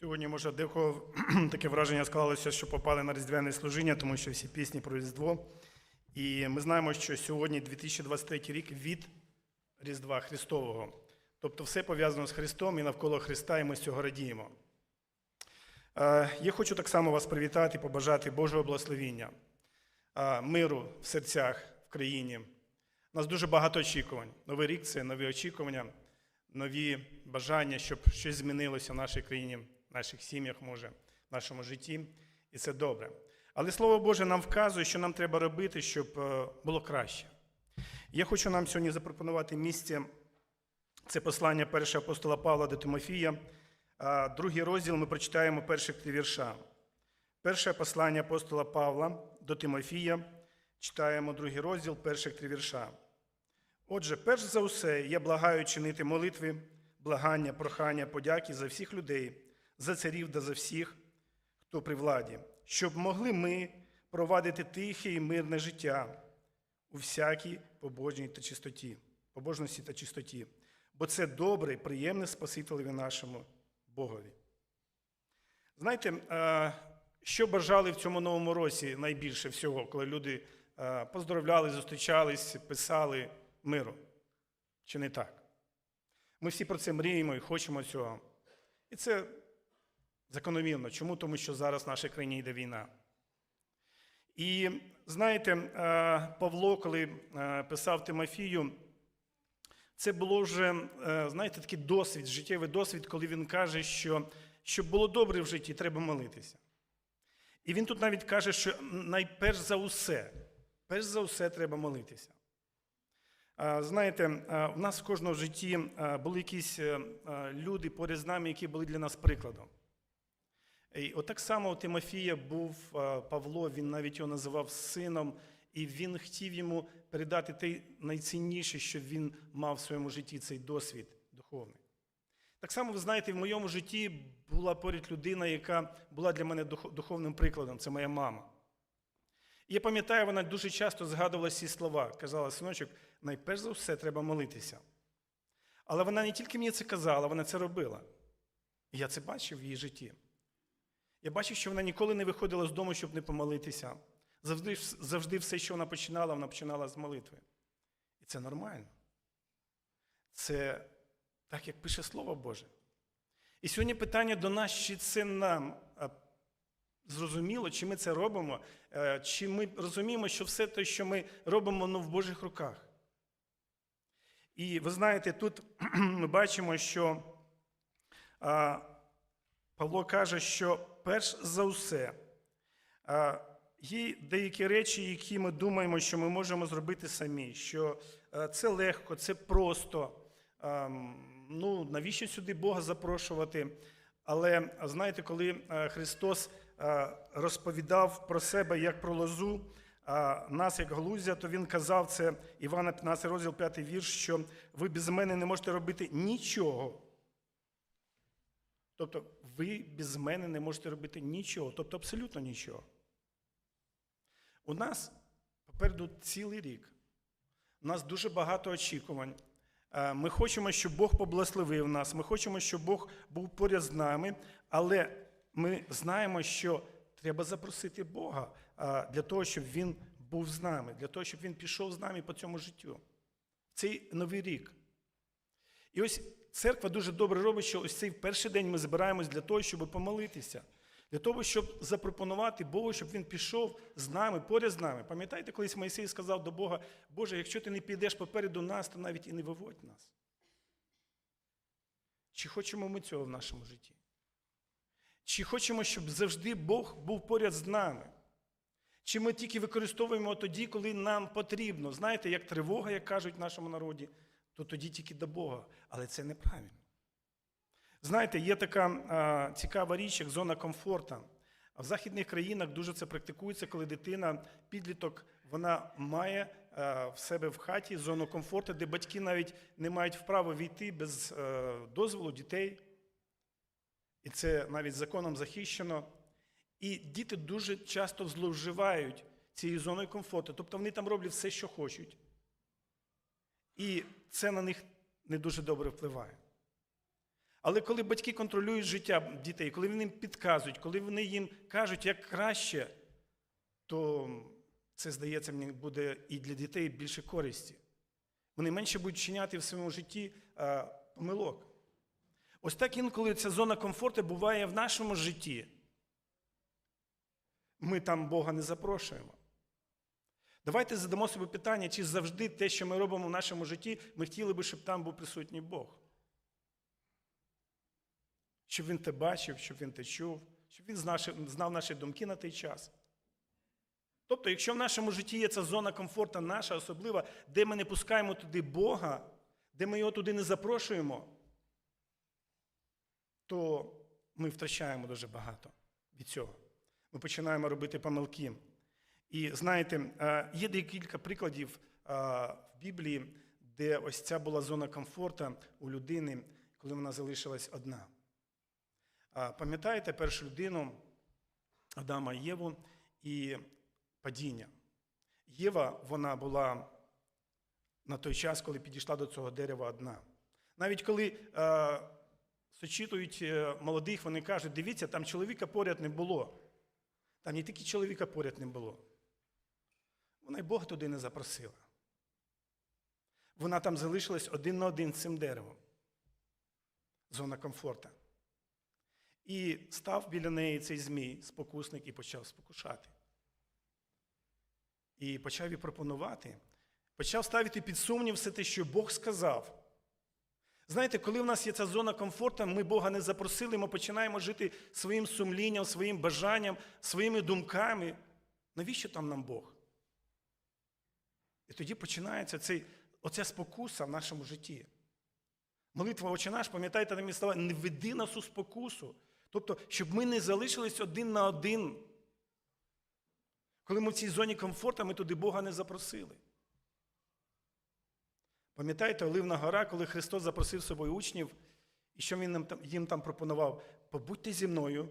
Сьогодні, може, декого таке враження склалося, що попали на різдвяне служіння, тому що всі пісні про Різдво. І ми знаємо, що сьогодні 2023 рік від Різдва Христового. Тобто все пов'язано з Христом і навколо Христа, і ми з цього радіємо. Е, Я хочу так само вас привітати, побажати Божого благословіння, е, миру в серцях в країні. У нас дуже багато очікувань. Новий рік це нові очікування, нові бажання, щоб щось змінилося в нашій країні, наших сім'ях, може, в нашому житті. І це добре. Але Слово Боже нам вказує, що нам треба робити, щоб е, було краще. Я хочу нам сьогодні запропонувати місце. Це послання першого апостола Павла до Тимофія. Другий розділ ми прочитаємо перші три вірша. Перше послання апостола Павла до Тимофія. Читаємо другий розділ перших три вірша. Отже, перш за усе, я благаю чинити молитви, благання, прохання, подяки за всіх людей, за царів та за всіх, хто при владі, щоб могли ми провадити тихе і мирне життя у всякій побожній та чистоті, побожності та чистоті, бо це добре і приємне Спасителеві нашому Богові. Знаєте, е, що бажали в цьому новому році найбільше всього, коли люди е, поздоровляли, зустрічались, писали миру? Чи не так? Ми всі про це мріємо і хочемо цього. І це закономірно. Чому? Тому що зараз в нашій країні йде війна. І знаєте, е, Павло, коли е, писав Тимофію, це було вже, е, знаєте, такий досвід, життєвий досвід, коли він каже, що щоб було добре в житті, треба молитися. І він тут навіть каже, що найперш за усе, перш за усе треба молитися. Знаєте, в нас в кожного в житті були якісь люди поряд з нами, які були для нас прикладом. І отак само у Тимофія був Павло, він навіть його називав сином, і він хотів йому передати те найцінніше, що він мав в своєму житті, цей досвід духовний. Так само, ви знаєте, в моєму житті була поряд людина, яка була для мене духовним прикладом це моя мама. І я пам'ятаю, вона дуже часто згадувала ці слова. Казала, синочок, найперш за все треба молитися. Але вона не тільки мені це казала, вона це робила. І я це бачив в її житті. Я бачив, що вона ніколи не виходила з дому, щоб не помолитися. Завжди, завжди все, що вона починала, вона починала з молитви. І це нормально. Це так, як пише Слово Боже. І сьогодні питання до нас, чи це нам зрозуміло, чи ми це робимо, е, чи ми розуміємо, що все те, що ми робимо, ну, в Божих руках. І ви знаєте, тут ми бачимо, що Павло каже, що перш за все, є деякі речі, які ми думаємо, що ми можемо зробити самі, що це легко, це просто. Ну, навіщо сюди Бога запрошувати? Але знаєте, коли Христос розповідав про себе як про лозу, нас як галузя, то Він казав це Івана 15 розділ 5 вірш, що ви без мене не можете робити нічого. Тобто, ви без мене не можете робити нічого, тобто абсолютно нічого. У нас попереду цілий рік. У нас дуже багато очікувань. Е, Ми хочемо, щоб Бог поблагословив нас. Ми хочемо, щоб Бог був поряд з нами, але ми знаємо, що треба запросити Бога е, для того, щоб Він був з нами, для того, щоб Він пішов з нами по цьому життю. Цей новий рік. І ось церква дуже добре робить, що ось цей перший день ми збираємось для того, щоб помолитися, для того, щоб запропонувати Богу, щоб він пішов з нами, поряд з нами. Пам'ятаєте, колись Моїсей сказав до Бога, Боже, якщо ти не підеш попереду нас, то навіть і не виводь нас. Чи хочемо ми цього в нашому житті? Чи хочемо, щоб завжди Бог був поряд з нами? Чи ми тільки використовуємо тоді, коли нам потрібно? Знаєте, як тривога, як кажуть в нашому народі, то тоді тільки до Бога. Але це неправильно. Знаєте, є така а, цікава річ, як зона комфорту. А в західних країнах дуже це практикується, коли дитина, підліток, вона має а, в себе в хаті зону комфорту, де батьки навіть не мають вправо війти без е, дозволу дітей. І це навіть законом захищено. І діти дуже часто зловживають цією зоною комфорту. Тобто вони там роблять все, що хочуть. І це на них не дуже добре впливає. Але коли батьки контролюють життя дітей, коли вони їм підказують, коли вони їм кажуть, як краще, то це, здається, мені буде і для дітей більше користі. Вони менше будуть чиняти в своєму житті а, помилок. Ось так інколи ця зона комфорту буває в нашому житті. Ми там Бога не запрошуємо. Давайте задамо собі питання, чи завжди те, що ми робимо в нашому житті, ми хотіли би, щоб там був присутній Бог. Щоб він те бачив, щоб він те чув, щоб він знав наші думки на той час. Тобто, якщо в нашому житті є ця зона комфорту наша особлива, де ми не пускаємо туди Бога, де ми його туди не запрошуємо, то ми втрачаємо дуже багато від цього. Ми починаємо робити помилки. І знаєте, є декілька прикладів в Біблії, де ось ця була зона комфорту у людини, коли вона залишилась одна. Пам'ятаєте першу людину Адама і Єву і падіння? Єва, вона була на той час, коли підійшла до цього дерева одна. Навіть коли е, сочитують молодих, вони кажуть, дивіться, там чоловіка поряд не було. Там не тільки чоловіка поряд не було. Вона й Бога туди не запросила. Вона там залишилась один на один з цим деревом. Зона комфорту. І став біля неї цей змій, спокусник, і почав спокушати. І почав їй пропонувати, почав ставити під сумнів все те, що Бог сказав. Знаєте, коли в нас є ця зона комфорту, ми Бога не запросили, ми починаємо жити своїм сумлінням, своїм бажанням, своїми думками. Навіщо там нам Бог? І тоді починається цей, оця спокуса в нашому житті. Молитва «Отче наш», пам'ятайте на слова, не веди нас у спокусу. Тобто, щоб ми не залишились один на один. Коли ми в цій зоні комфорту, ми туди Бога не запросили. Пам'ятаєте, Оливна гора, коли Христос запросив з собою учнів, і що Він їм там пропонував? Побудьте зі мною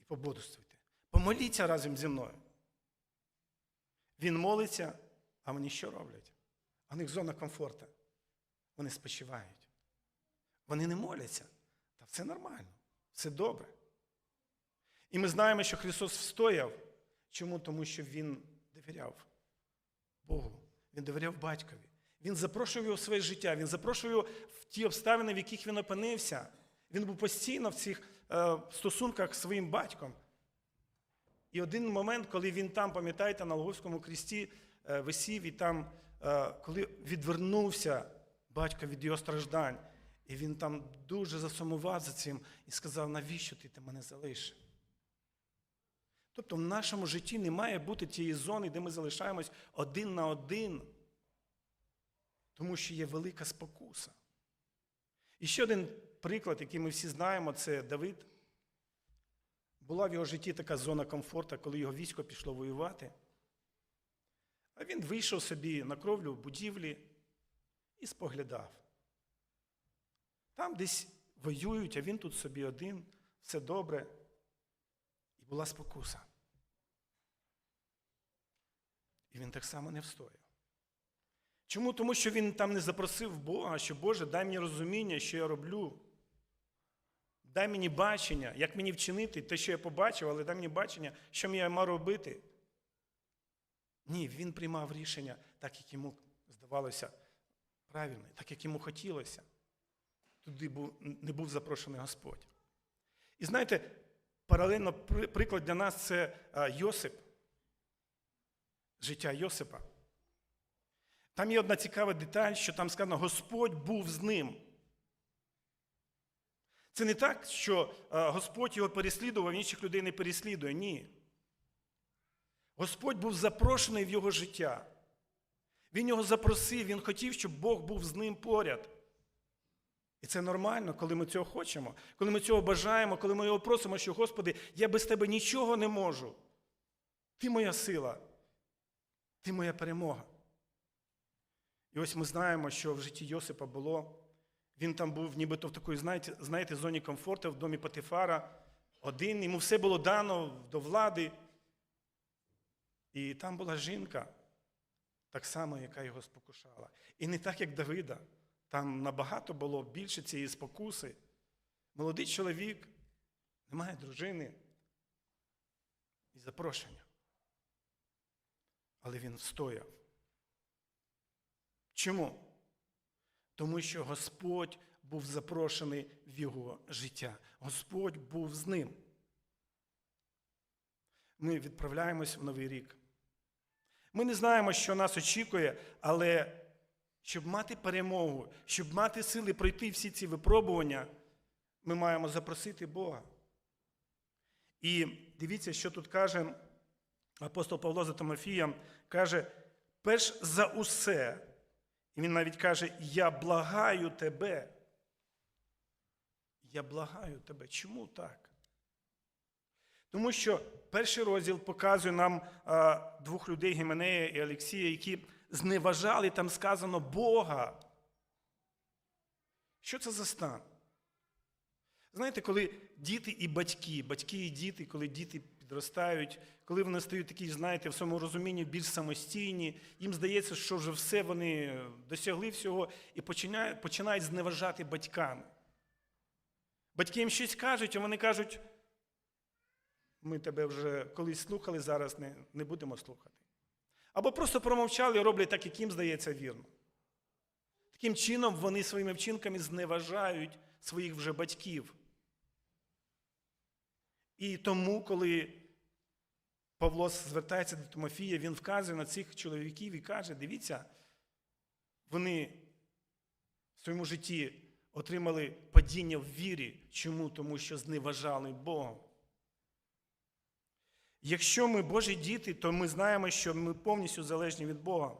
і пободрствуйте. Помоліться разом зі мною. Він молиться, а вони що роблять? У них зона комфорту. Вони спочивають. Вони не моляться. Та все нормально, все добре. І ми знаємо, що Христос встояв. Чому? Тому що Він довіряв Богу, Він довіряв батькові. Він запрошував його в своє життя, він запрошував його в ті обставини, в яких він опинився. Він був постійно в цих е, стосунках з своїм батьком. І один момент, коли він там, пам'ятаєте, на Логовському крісті висів, і там, е, коли відвернувся батько від його страждань, і він там дуже засумував за цим і сказав, навіщо ти мене залишив? Тобто в нашому житті не має бути тієї зони, де ми залишаємось один на один. Тому що є велика спокуса. І ще один приклад, який ми всі знаємо, це Давид. Була в його житті така зона комфорту, коли його військо пішло воювати. А він вийшов собі на кровлю будівлі і споглядав. Там десь воюють, а він тут собі один, все добре. І була спокуса. І він так само не встояв. Чому? Тому що він там не запросив Бога, що Боже, дай мені розуміння, що я роблю. Дай мені бачення, як мені вчинити те, що я побачив, але дай мені бачення, що я маю робити. Ні, він приймав рішення так, як йому здавалося правильно, так, як йому хотілося. Туди не був запрошений Господь. І знаєте, паралельно приклад для нас це Йосип, життя Йосипа. Там є одна цікава деталь, що там сказано, Господь був з ним. Це не так, що Господь його переслідував, інших людей не переслідує. Ні. Господь був запрошений в його життя. Він його запросив, він хотів, щоб Бог був з ним поряд. І це нормально, коли ми цього хочемо, коли ми цього бажаємо, коли ми його просимо, що, Господи, я без тебе нічого не можу. Ти моя сила, ти моя перемога. І ось ми знаємо, що в житті Йосипа було. Він там був нібито в такій, знаєте, знаєте, зоні комфорту в домі Патифара, один, йому все було дано до влади. І там була жінка, так само, яка його спокушала. І не так, як Давида. Там набагато було більше цієї спокуси. молодий чоловік, немає дружини і запрошення. Але він встояв. Чому? Тому що Господь був запрошений в його життя. Господь був з ним. Ми відправляємось в новий рік. Ми не знаємо, що нас очікує, але щоб мати перемогу, щоб мати сили пройти всі ці випробування, ми маємо запросити Бога. І дивіться, що тут каже апостол Павло за Тимофієм, каже, перш за усе, і він навіть каже, я благаю тебе. Я благаю тебе. Чому так? Тому що перший розділ показує нам двох людей Гіменея і Олексія, які зневажали, там сказано Бога. Що це за стан? Знаєте, коли діти і батьки, батьки і діти, коли діти підростають, коли вони стають такі, знаєте, в своєму розумінні більш самостійні, їм здається, що вже все вони досягли всього і починають зневажати батьками. Батьки їм щось кажуть, а вони кажуть, ми тебе вже колись слухали, зараз не, не будемо слухати. Або просто промовчали і роблять так, як їм здається вірно. Таким чином вони своїми вчинками зневажають своїх вже батьків. І тому, коли Павло звертається до Тимофія, він вказує на цих чоловіків і каже: дивіться, вони в своєму житті отримали падіння в вірі. Чому? Тому що зневажали Бога. Якщо ми Божі діти, то ми знаємо, що ми повністю залежні від Бога.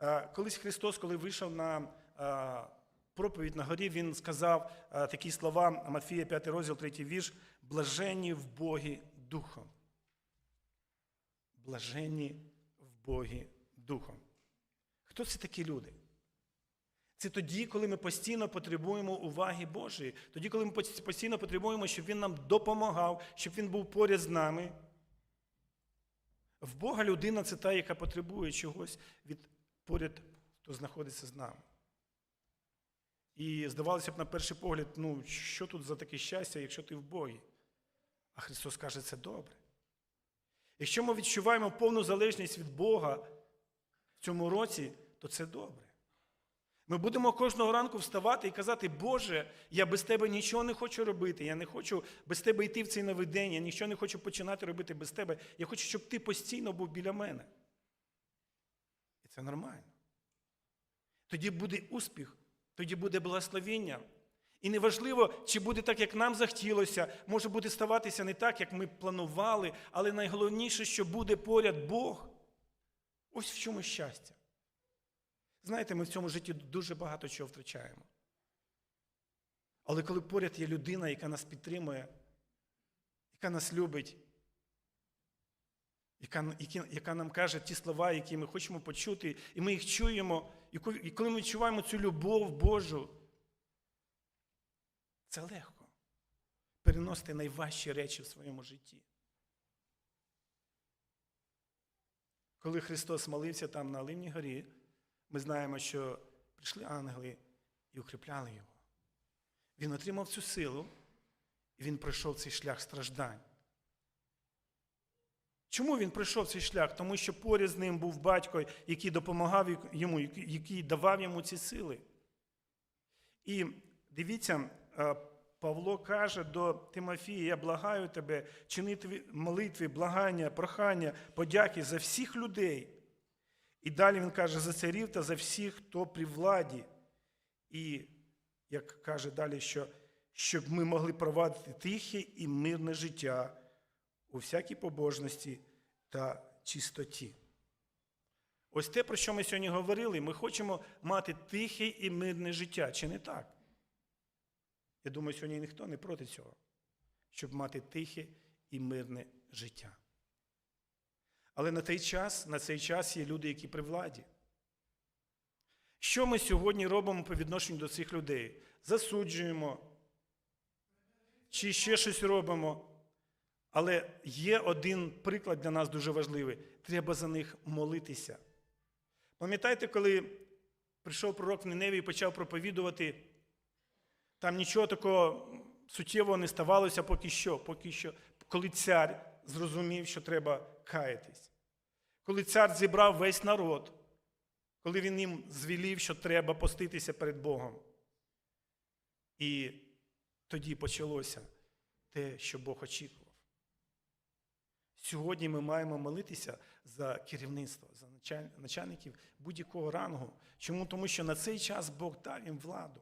Е, Колись Христос, коли вийшов на е, проповідь на горі, Він сказав е, такі слова Матфія, 5 розділ, 3 вірш, блаженні в Богі Духом. Блаженні в Богі Духом. Хто це такі люди? Це тоді, коли ми постійно потребуємо уваги Божої, тоді, коли ми постійно потребуємо, щоб Він нам допомагав, щоб Він був поряд з нами. В Бога людина це та, яка потребує чогось від поряд, хто знаходиться з нами. І здавалося б, на перший погляд, ну, що тут за таке щастя, якщо ти в Богі? А Христос каже, це добре. Якщо ми відчуваємо повну залежність від Бога в цьому році, то це добре. Ми будемо кожного ранку вставати і казати, Боже, я без тебе нічого не хочу робити, я не хочу без тебе йти в цей новий день, я нічого не хочу починати робити без тебе. Я хочу, щоб ти постійно був біля мене. І це нормально. Тоді буде успіх, тоді буде благословіння. І неважливо, чи буде так, як нам захотілося, може буде ставатися не так, як ми планували, але найголовніше, що буде поряд Бог. Ось в чому щастя. Знаєте, ми в цьому житті дуже багато чого втрачаємо. Але коли поряд є людина, яка нас підтримує, яка нас любить, яка, яка, нам каже ті слова, які ми хочемо почути, і ми їх чуємо, і коли ми відчуваємо цю любов Божу, це легко переносити найважчі речі в своєму житті. Коли Христос молився там на Оливній горі, ми знаємо, що прийшли ангели і укріпляли його. Він отримав цю силу, і він пройшов цей шлях страждань. Чому він пройшов цей шлях? Тому що поряд з ним був батько, який допомагав йому, який давав йому ці сили. І дивіться, Павло каже до Тимофія: я благаю тебе, чинити молитви, благання, прохання, подяки за всіх людей. І далі він каже за царів та за всіх, хто при владі. І, як каже далі, що щоб ми могли провадити тихе і мирне життя у всякій побожності та чистоті. Ось те, про що ми сьогодні говорили, ми хочемо мати тихе і мирне життя, чи не так? Я думаю, сьогодні ніхто не проти цього, щоб мати тихе і мирне життя. Але на той час, на цей час є люди, які при владі. Що ми сьогодні робимо по відношенню до цих людей? Засуджуємо, чи ще щось робимо. Але є один приклад для нас дуже важливий. Треба за них молитися. Пам'ятаєте, коли прийшов пророк в Ниневі і почав проповідувати, там нічого такого суттєво не ставалося поки що, поки що, коли цар зрозумів, що треба каятись. Коли цар зібрав весь народ, коли він їм звелів, що треба поститися перед Богом. І тоді почалося те, що Бог очікував. Сьогодні ми маємо молитися за керівництво, за начальників будь-якого рангу. Чому? Тому що на цей час Бог дав їм владу.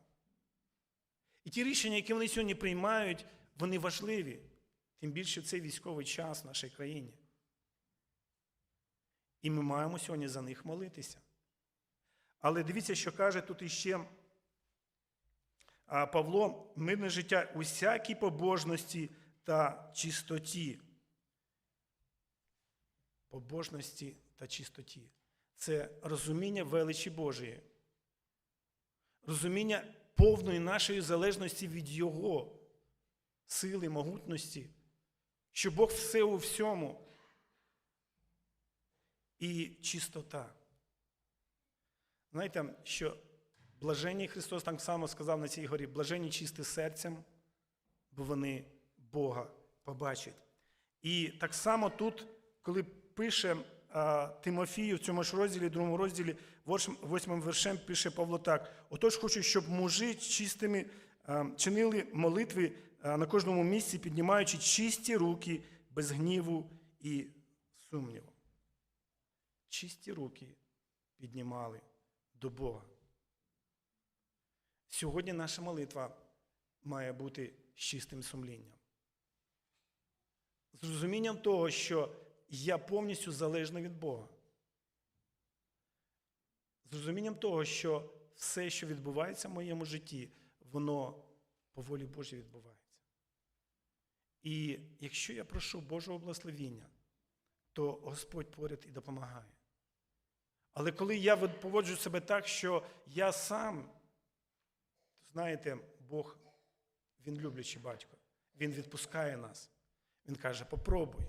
І ті рішення, які вони сьогодні приймають, вони важливі, тим більше цей військовий час в нашій країні. І ми маємо сьогодні за них молитися. Але дивіться, що каже тут іще Павло, мирне життя усякій побожності та чистоті. Побожності та чистоті. Це розуміння величі Божої, розуміння повної нашої залежності від Його сили, могутності, що Бог все у всьому. І чистота. Знаєте, що блаженні Христос так само сказав на цій горі, блаженні чисті серцем, бо вони Бога побачать. І так само тут, коли пише Тимофію в цьому ж розділі, другому розділі, восьм- восьмим вершем пише Павло так: отож хочу, щоб мужі чистими чинили молитви на кожному місці, піднімаючи чисті руки без гніву і сумніву. Чисті руки піднімали до Бога. Сьогодні наша молитва має бути з чистим сумлінням. З розумінням того, що я повністю залежний від Бога. З розумінням того, що все, що відбувається в моєму житті, воно по волі Божій відбувається. І якщо я прошу Божого благословіння, то Господь поряд і допомагає. Але коли я поводжу себе так, що я сам, знаєте, Бог, Він люблячий батько, Він відпускає нас. Він каже: попробуй.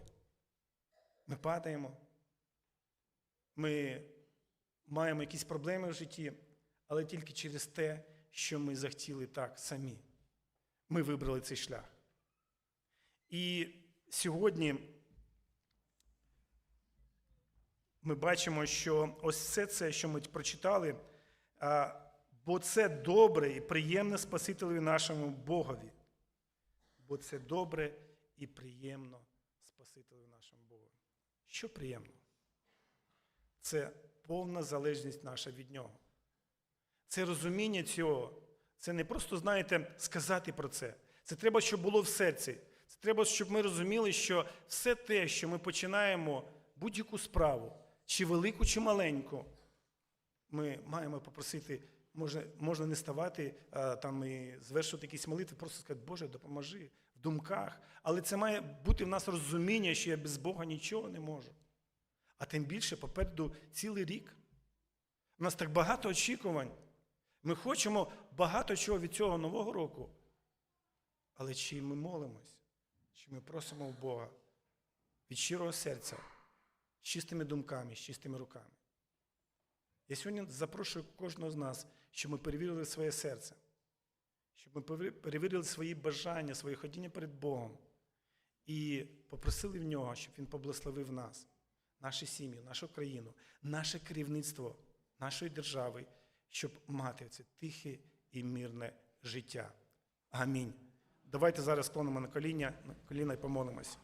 Ми падаємо, ми маємо якісь проблеми в житті, але тільки через те, що ми захотіли так самі. Ми вибрали цей шлях. І сьогодні ми бачимо, що ось все це, що ми прочитали, бо це добре і приємне Спасителеві нашому Богові. Бо це добре і приємно Спасителеві нашому Богові. Що приємно? Це повна залежність наша від Нього. Це розуміння цього. Це не просто, знаєте, сказати про це. Це треба, щоб було в серці. Це треба, щоб ми розуміли, що все те, що ми починаємо будь-яку справу, чи велику, чи маленьку, ми маємо попросити, можна, можна не ставати а, там і звершувати якісь молитви, просто сказати, Боже, допоможи в думках. Але це має бути в нас розуміння, що я без Бога нічого не можу. А тим більше попереду цілий рік. У нас так багато очікувань. Ми хочемо багато чого від цього нового року. Але чи ми молимось, чи ми просимо у Бога від щирого серця, з чистими думками, з чистими руками? Я сьогодні запрошую кожного з нас, щоб ми перевірили своє серце, щоб ми перевірили свої бажання, своє ходіння перед Богом і попросили в нього, щоб Він поблагословив нас, наші сім'ї, нашу країну, наше керівництво нашої держави, щоб мати це тихе і мирне життя. Амінь. Давайте зараз склонимо на коліна, на коліна і помолимось.